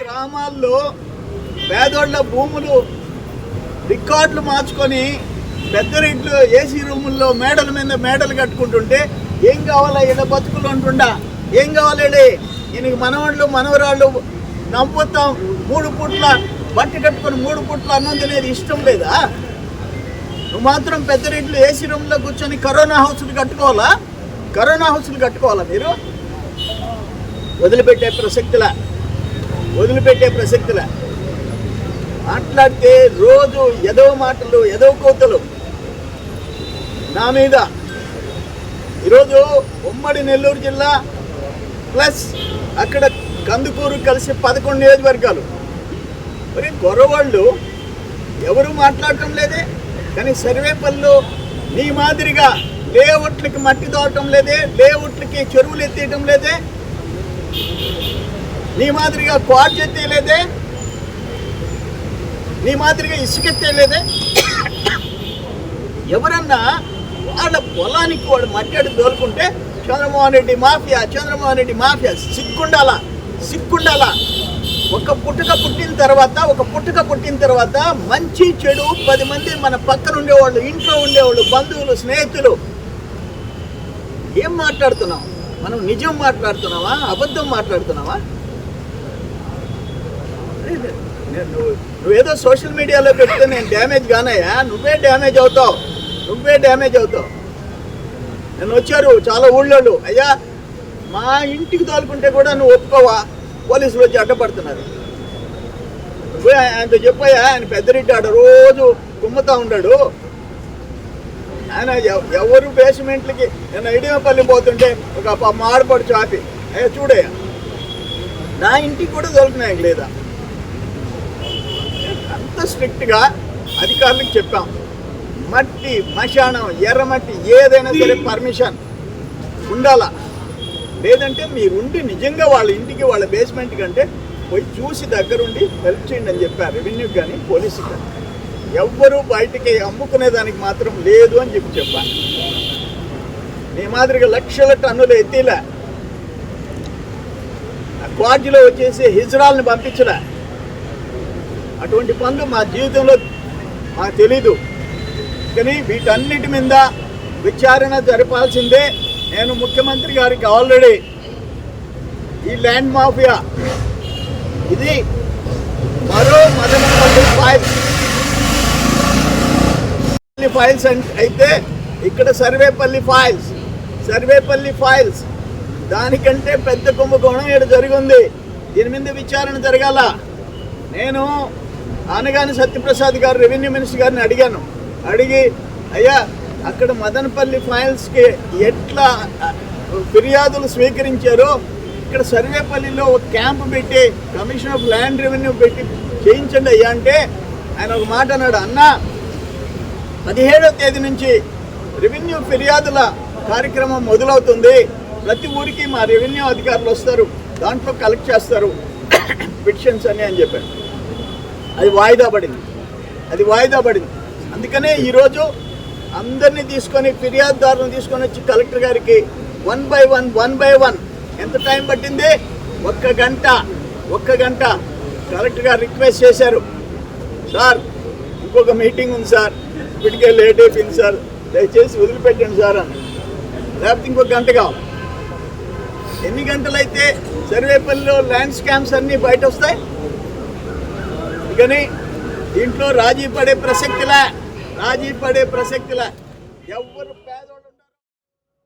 గ్రామాల్లో పేదోళ్ళ భూములు రికార్డులు మార్చుకొని పెద్ద ఏసీ రూముల్లో మేడల మీద మేడలు కట్టుకుంటుంటే ఏం కావాలా ఈడ బతుకులు ఉంటుండా ఏం కావాలి ఈయనకి మనవాళ్ళు మనవరాళ్ళు నవ్వుతాం మూడు పుట్ల బట్టి కట్టుకొని మూడు పుట్ల అన్నం తినేది ఇష్టం లేదా? నువ్వు మాత్రం పెద్ద ఏసీ రూమ్లో కూర్చొని కరోనా హౌస్లు కట్టుకోవాలా? కరోనా హౌస్లు కట్టుకోవాలా మీరు? వదిలిపెట్టే ప్రసక్తిలా. వదిలిపెట్టే ప్రసక్తిలా. మాట్లాడితే రోజు ఏదో మాటలు ఏదో కోతలు. నా మీద. ఈరోజు ఉమ్మడి నెల్లూరు జిల్లా ప్లస్ అక్కడ కందుకూరు కలిసి పదకొండు నియోజకవర్గాలు. మరి గొర్రవాళ్ళు ఎవరు మాట్లాడటం లేదే కానీ సర్వేపల్లిలో నీ మాదిరిగా లేఅవుట్లకి మట్టి తోవటం లేదే లేఅవుట్లకి చెరువులు ఎత్తేయటం లేదే. నీ మాదిరిగా క్వాడ్జ్ ఎత్తేయలేదే నీ మాదిరిగా ఇసుకెత్తేయలేదే ఎవరన్నా వాళ్ళ పొలానికి వాడు మట్టాడు దోలుకుంటే చంద్రమోహన్ రెడ్డి మాఫియా చంద్రమోహన్ రెడ్డి మాఫియా సిగ్గుండాలా? సిగ్గుండాలా? ఒక పుట్టుక పుట్టిన తర్వాత ఒక పుట్టుక పుట్టిన తర్వాత మంచి చెడు పది మంది మన పక్కన ఉండేవాళ్ళు ఇంట్లో ఉండేవాళ్ళు బంధువులు స్నేహితులు. ఏం మాట్లాడుతున్నాం మనం నిజం మాట్లాడుతున్నావా? అబద్ధం మాట్లాడుతున్నావా? నేను- నువ్వు నువ్వేదో సోషల్ మీడియాలో పెడితే నేను డ్యామేజ్ కానయ్యా. నువ్వే డ్యామేజ్ అవుతావు. నువ్వే డ్యామేజ్ అవుతావు. నేను వచ్చారు చాలా ఊళ్ళోళ్ళు. అయ్యా మా ఇంటికి తోలుకుంటే కూడా నువ్వు ఒప్పుకోవా? పోలీసులు వచ్చి అడ్డపడుతున్నారు. నువ్వే ఆయనతో చెప్పాయా ఆయన పెద్దరెడ్డి ఆడ రోజు కుమ్ముతా ఉంటాడు ఆయన ఎవరు బేస్మెంట్లకి నేను ఇడియపల్లి పోతుంటే ఒక మాడపడు చాపి అయ్యా చూడయ్యా నా ఇంటికి కూడా తోలుకున్నాయి లేదా? స్ట్రిక్ట్గా అధికారులకు చెప్పాం. మట్టి మశానం ఎర్రమట్టి ఏదైనా సరే పర్మిషన్ ఉండాలా. లేదంటే మీరుండి నిజంగా వాళ్ళ ఇంటికి వాళ్ళ బేస్మెంట్ కంటే పోయి చూసి దగ్గరుండి హెల్ప్ చేయండి అని చెప్పారు. రెవెన్యూ కానీ పోలీసు కానీ. ఎవ్వరూ బయటికి అమ్ముకునే దానికి మాత్రం లేదు అని చెప్పి చెప్పాను. మీ మాదిరిగా లక్షల టన్నులు ఎత్తిలే. ఆ క్వార్జీలో వచ్చేసి హిజ్రాల్ని పంపించలే. అటువంటి పనులు మా జీవితంలో మాకు తెలీదు. కానీ వీటన్నిటి మీద విచారణ జరపాల్సిందే. నేను ముఖ్యమంత్రి గారికి ఆల్రెడీ ఈ ల్యాండ్ మాఫియా ఇది మరో మదనపల్లి ఫైల్స్ ఫైల్స్ అంటే అయితే ఇక్కడ సర్వేపల్లి ఫైల్స్ సర్వేపల్లి ఫైల్స్. దానికంటే పెద్ద కుంభకోణం ఇక్కడ జరిగింది దీని మీద విచారణ జరగాల. నేను ఆనగాని సత్యప్రసాద్ గారు రెవెన్యూ మినిస్టర్ గారిని అడిగాను. అడిగి అయ్యా అక్కడ మదనపల్లి ఫైల్స్కి ఎట్లా ఫిర్యాదులు స్వీకరించారో ఇక్కడ సర్వేపల్లిలో ఒక క్యాంప్ పెట్టి కమిషన్ ఆఫ్ ల్యాండ్ రెవెన్యూ పెట్టి చేయించండి అయ్యా అంటే ఆయన ఒక మాట అన్నాడు. అన్న పదిహేడవ తేదీ నుంచి రెవెన్యూ ఫిర్యాదుల కార్యక్రమం మొదలవుతుంది. ప్రతి ఊరికి మా రెవెన్యూ అధికారులు వస్తారు. దాంట్లో కలెక్ట్ చేస్తారు. పిటిషన్స్ అని అని చెప్పారు అది వాయిదా పడింది. అది వాయిదా పడింది. అందుకనే ఈరోజు అందరినీ తీసుకొని ఫిర్యాదుదారులను తీసుకొని వచ్చి కలెక్టర్ గారికి one by one one by one ఎంత టైం పట్టింది? ఒక్క గంట ఒక్క గంట కలెక్టర్ గారు రిక్వెస్ట్ చేశారు. సార్ ఇంకొక మీటింగ్ ఉంది సార్. ఇప్పటికే లేట్ అయిపోయింది సార్. దయచేసి వదిలిపెట్టండి సార్ అని. లేకపోతే ఇంకొక గంట కావాలి. ఎన్ని గంటలైతే సర్వేపల్లిలో ల్యాండ్ స్కామ్స్ అన్నీ బయట వస్తాయి కానీ దీంట్లో రాజీ పడే ప్రసక్తిలా రాజీ పడే ప్రసక్తిలా. ఎవరు పేదోడు